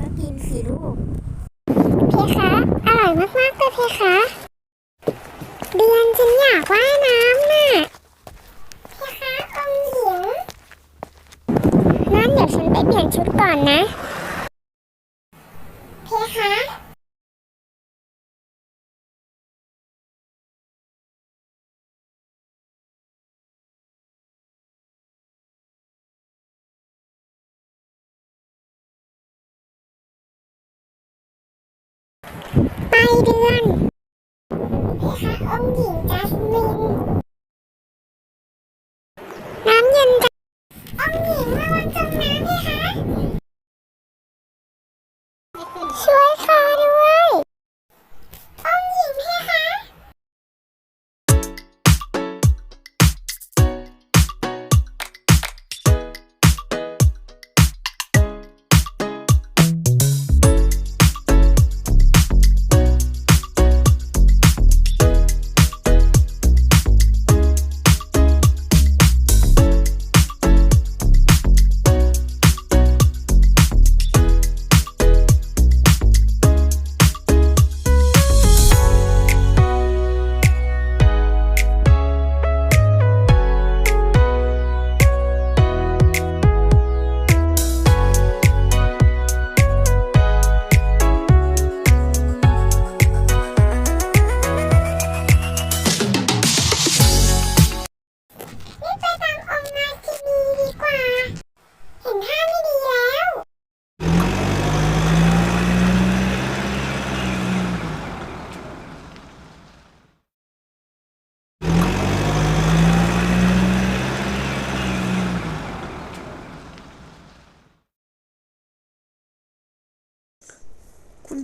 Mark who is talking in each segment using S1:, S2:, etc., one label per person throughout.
S1: ก็กินสิลูก
S2: เพคะ อร่อยมากๆเลยเพคะ เดือนฉันอยากว่ายน้ำน่ะ เพคะองค์หญิงงั้นเดี๋ยวฉันไปเปลี่ยนชุดก่อนนะ เพคะ เดือนเพคะองค์หญิงจัสมิน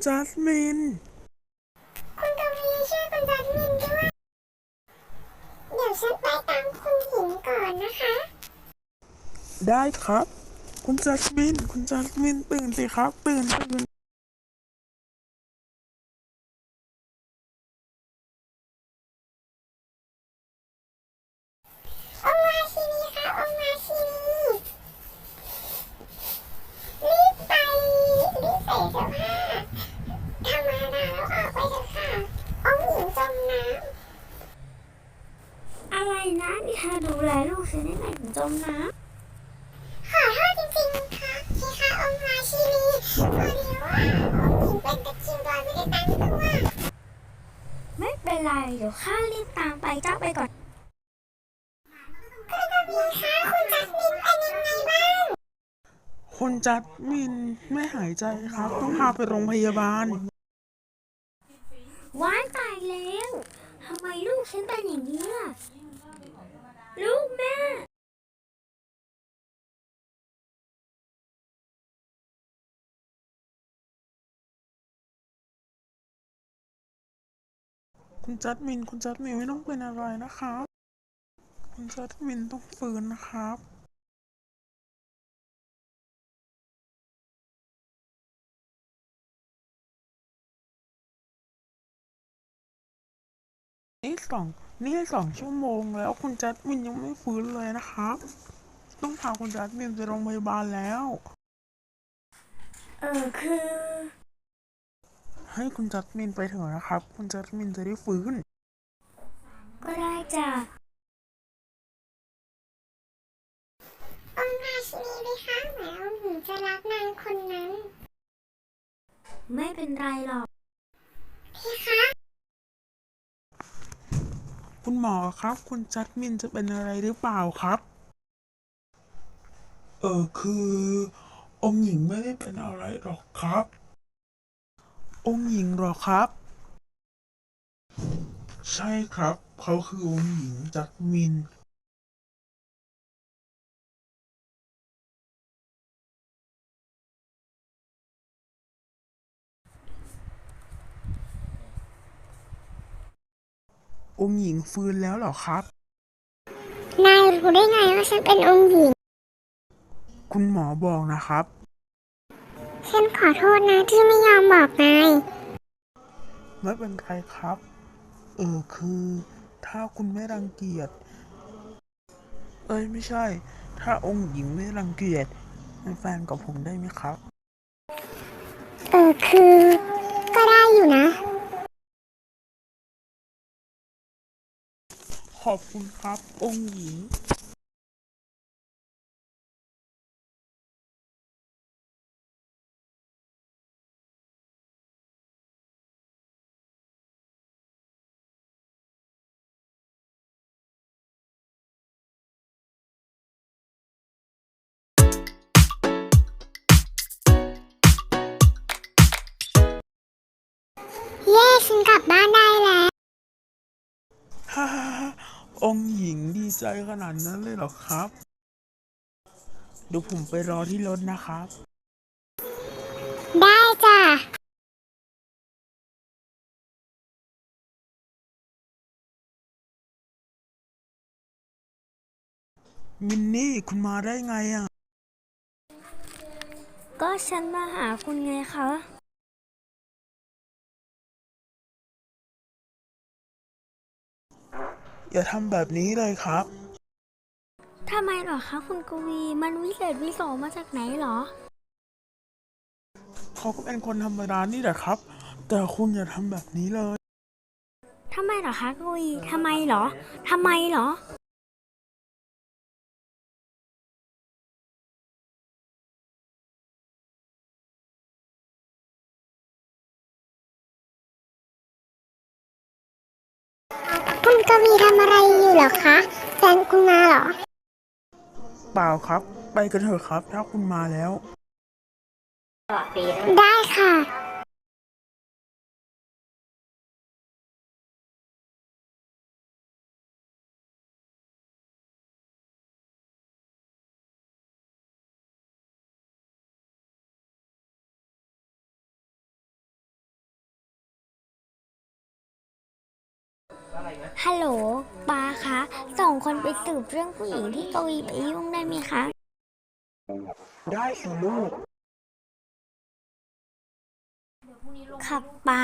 S2: จั
S3: สมิน
S2: คุณกวีช่วยคุณจัสมินด้วย เดี๋ยวฉันไปตามคุณหญิงก่อนนะคะ
S3: ได้ครับ คุณจัสมิน คุณจัสมินตื่นสิครับ ตื่นตื่น
S2: องค์หญิงจมน้
S1: อะไรนะนี่เธอดูแลลูกฉันได้ไหมถึงจมน้ำ
S2: ขอโทษจริงๆค่ะพี่คะองค์ราชินีพอดีว่าองค์หญิงเป็นตะคริวโดยไม่ได้ตั้งตัวำ
S1: ไม่เป็นไรเดี๋ยวข้ารีบตามไปเจ้าไปก่อน
S2: คุณกวีคะคุณจัสมินเป็นยังไงบ้าง
S3: คุณจัสมินไม่หายใจครับ ต้องพาไปโรงพยาบาล
S1: ว้ายตายแล้วทำไมลู กฉันเป็นอย่างนี้ล่ะลูกแม่
S3: คุณจัดมิน คุณจัดมินไม่ต้องเป็นอะไรนะครับ คุณจัดมินต้องฟื้นนะครับ นี่สองนี่สองชั่วโมงแล้วคุณจัสมินยังไม่ฟื้นเลยนะครับ ต้องพาคุณจัสมินไปโรงพยาบาลแล้ว
S1: เออคือ
S3: ให้คุณจัสมินไปเถอะนะครับ คุณจัสมินจะได้ฟื้น
S1: ก็ได้จ้ะ
S2: องค์ราชินีไหมคะแหมองค์หญิงจะรักนางคนนั้น
S1: ไม่เป็นไรหรอก
S2: พี่คะ
S3: คุณหมอครับ คุณจัดมินจะเป็นอะไรหรือเปล่าครับ เออคือองค์หญิงไม่ได้เป็นอะไรหรอกครับ องค์หญิงหรอครับ ใช่ครับ เขาคือองค์หญิงจัดมิน องค์หญิงฟื้นแล้วเหรอครับ
S2: นายรู้ได้ไงว่าฉันเป็นองค์หญิง
S3: คุณหมอบอกนะครับ
S2: ฉันขอโทษนะที่ไม่ยอมบอกนาย
S3: ไม่เป็นไรครับ เออคือ ถ้าคุณไม่รังเกียจ เอ้ยไม่ใช่ ถ้าองค์หญิงไม่รังเกียจเป็นแฟนกับผมได้ไหมครับ
S2: อคือ ก็ได้อยู่นะ
S3: ขอบคุณครับ องค์หญิง
S2: เย้ฉันกลับบ้านได้แล้ว
S3: ฮ่าฮ่าฮ่า องค์หญิงดีใจขนาดนั้นเลยเหรอครับ เดี๋ยวผมไปรอที่รถนะครับ
S2: ได้จ้ะ
S3: มินนี่คุณมาได้ไงอะ
S1: ก็ฉันมาหาคุณไงคะ
S3: อย่าทำแบบนี้เลยครับ
S1: ทำไมเหรอคะคุณกวี มันวิเศษวิโสมาจากไหนเหรอ
S3: เขาก็เป็นคนธรรมดานี่แหละครับ แต่คุณอย่าทำแบบนี้เลย
S1: ทำไมเหรอคะกวี ทำไมเหรอ ทำไมเหรอ
S2: กวีทำอะไรอยู่เหรอคะ แฟนคุณมาเหรอ
S3: เปล่าครับ ไปกันเถอะครับ ถ้าคุณมาแล้ว
S2: ได้ค่ะ
S1: ฮัลโหลปาคะส่งคนไปสืบเรื่องผู้หญิงที่กวีไปยุ่งได้ไหมคะ
S3: ได้สิลูก
S1: ขับป้า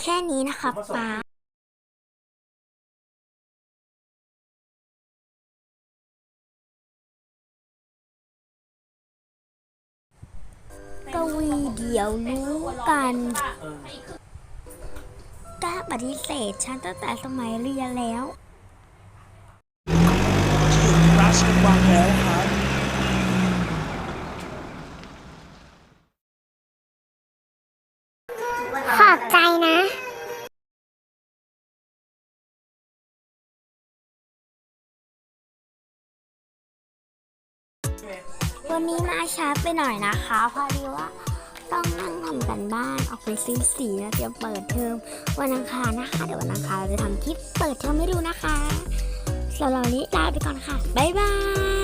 S1: แค่นี้นะครับป้ากวีเดี๋ยวรู้กัน กล้าปฏิเสธฉันตั้งแต่สมัยเรียนแล้ว
S3: ถึงราชวังแล้วครับ
S2: ขอบใจนะ
S1: วันนี้มาช้าไปหน่อยนะคะ พอดีว่า ต้องนั่งทำกันบ้านออกไปซื้อสีแล้วเตรียมเปิดเทอมวันอังคารนะคะ เดี๋ยววันอังคารเราจะทำคลิปเปิดเทอมให้ดูนะคะสำหรับวันนี้ลาไปก่อนค่ะ บ๊ายบาย